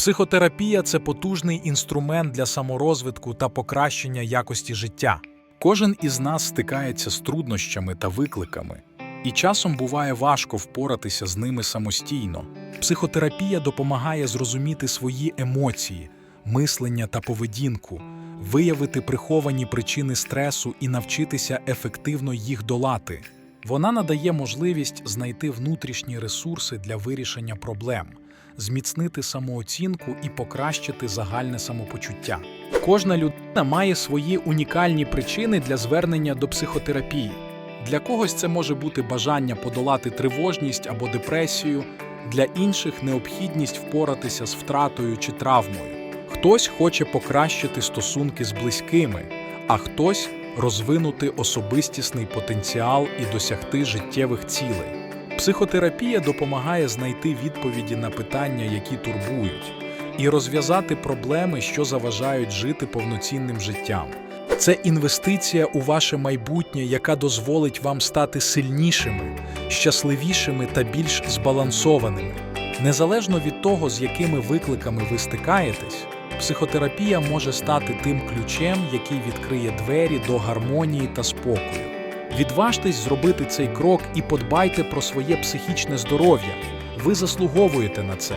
Психотерапія це потужний інструмент для саморозвитку та покращення якості життя. Кожен із нас стикається з труднощами та викликами, і часом буває важко впоратися з ними самостійно. Психотерапія допомагає зрозуміти свої емоції, мислення та поведінку, виявити приховані причини стресу і навчитися ефективно їх долати. Вона надає можливість знайти внутрішні ресурси для вирішення проблем, зміцнити самооцінку і покращити загальне самопочуття. Кожна людина має свої унікальні причини для звернення до психотерапії. Для когось це може бути бажання подолати тривожність або депресію, для інших необхідність впоратися з втратою чи травмою. Хтось хоче покращити стосунки з близькими, а хтось розвинути особистісний потенціал і досягти життєвих цілей. Психотерапія допомагає знайти відповіді на питання, які турбують, і розв'язати проблеми, що заважають жити повноцінним життям. Це інвестиція у ваше майбутнє, яка дозволить вам стати сильнішими, щасливішими та більш збалансованими. Незалежно від того, з якими викликами ви стикаєтесь, психотерапія може стати тим ключем, який відкриє двері до гармонії та спокою. Відважтесь зробити цей крок і подбайте про своє психічне здоров'я. Ви заслуговуєте на це.